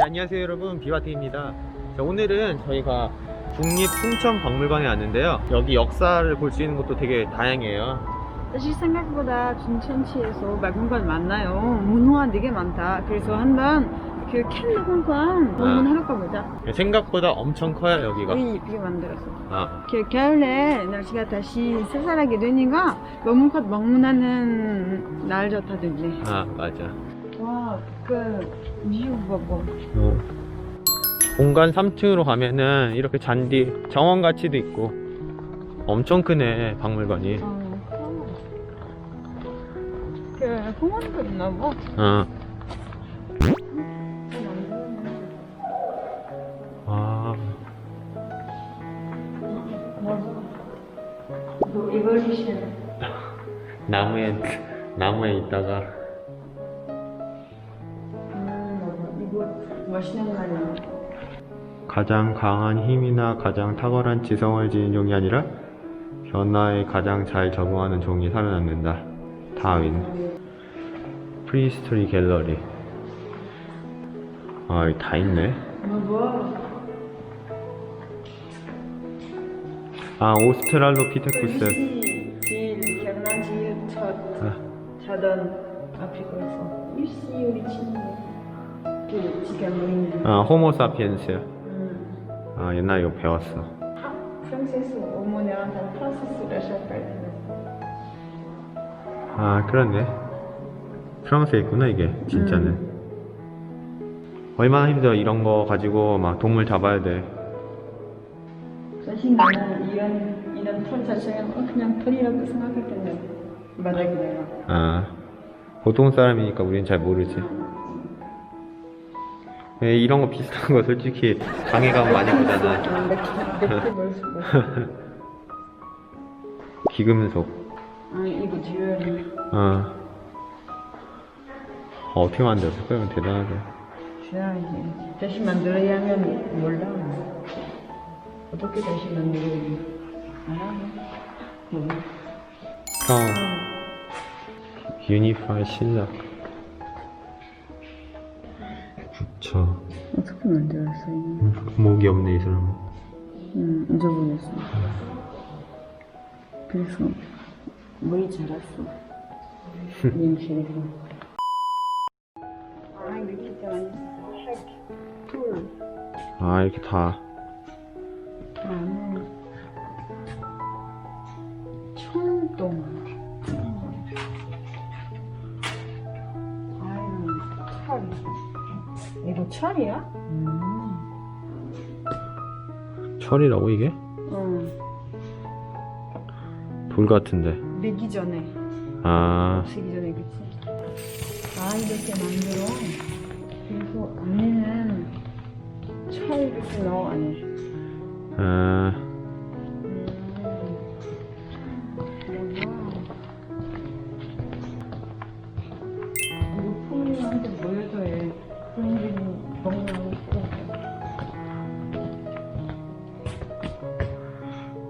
네, 안녕하세요 여러분 비와트입니다 자, 오늘은 저희가 국립충천박물관에 왔는데요 여기 역사를 볼 수 있는 것도 되게 다양해요 사실 생각보다 춘천시에서 박물관 많나요? 문화 되게 많다. 그래서 한번 그 캔박물관 방문하러 가보자. 생각보다 엄청 커요 여기가 우리 예쁘게 만들었어. 아, 그 겨울에 날씨가 다시 쌀쌀하게 되니까 박물관 방문하는 날 좋다던데. 아 맞아 와, 그뮤 봐봐. 어. 공간 3층으로 가면은 이렇게 잔디 정원 가치도 있고 엄청 크네 박물관이 어. 그 홍원도 있나 봐. 어. 아, 뭐. 나무에 나무에 있다가 멋있는 말이야. 가장 강한 힘이나 가장 탁월한 지성을 지닌 종이 아니라 변화에 가장 잘 적응하는 종이 살아남는다. 다윈. 프리스토리 갤러리. 아, 여기 다 있네. 뭐 아, 오스트랄로피테쿠스. 제일 기억나지 첫 아, 자던 아프리카에서 일시 우리 친구 그 아, 호모사피엔스. 음, 아, 옛날에 이거 배웠어. 아, 어머니랑 다 프랑스를 아, 그렇네. 프랑스에 있구나, 이게, 진짜는. 얼마나 힘들어, 이런 거 가지고 막 동물 잡아야 돼. 사실 나는 이런 이런 털 자체가 어, 그냥 털이라고 생각할 텐데 바닥에 내가 아, 보통 사람이니까 우린 잘 모르지. 예, 이런 거 비슷한 거 솔직히 가면 많이 보잖아. 벌써 뭐. 기금속. 아 이거 듀얼이 어. 어, 어떻게 만들었을까? 이건 대단하다. 듀얼이지 다시 만들어야 하면 몰라 어떻게 다시 만들어야지 알아 뭐. 형. 유니파이 실력. 부처. 어떻게 만들었어 이거 목이 없네, 이 사람은. 응 잊어버렸어 그래서 머리 자랐어 임실에서 아 이렇게 아, 다. 나는 아 철이야? 철이라고, 이게? 응 돌 같은데. 매기 전에 아, 없애기 전에 그치? 아 이렇게 만들어 그리고 안에는 철 이렇게 넣어 안에 아, 어.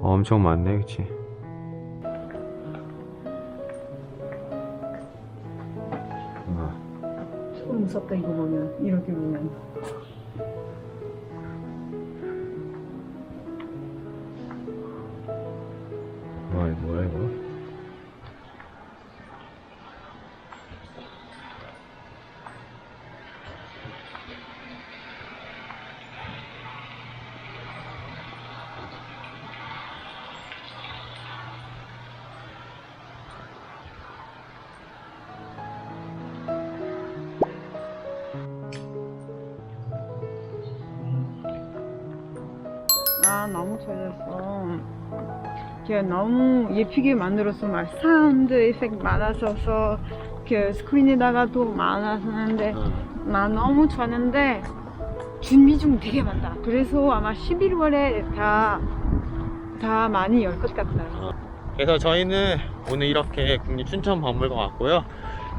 엄청 많네, 그치? 아, 조금 무섭다 이거 보면 이렇게 보면. 와, 이거 뭐야, 이거? 아 너무 좋았어. 걔 너무 예쁘게 만들었어. 막 사운드 에펙 많아서서 그 스크린에다가 도 많았었는데 나 너무 좋았는데 준비 중 되게 많다. 그래서 아마 11월에 다, 다 많이 열 것 같다. 그래서 저희는 오늘 이렇게 국립춘천박물관 왔고요.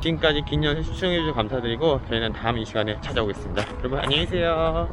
지금까지 긴 연세 시청해주셔서 감사드리고 저희는 다음 이 시간에 찾아오겠습니다. 여러분 안녕히 계세요.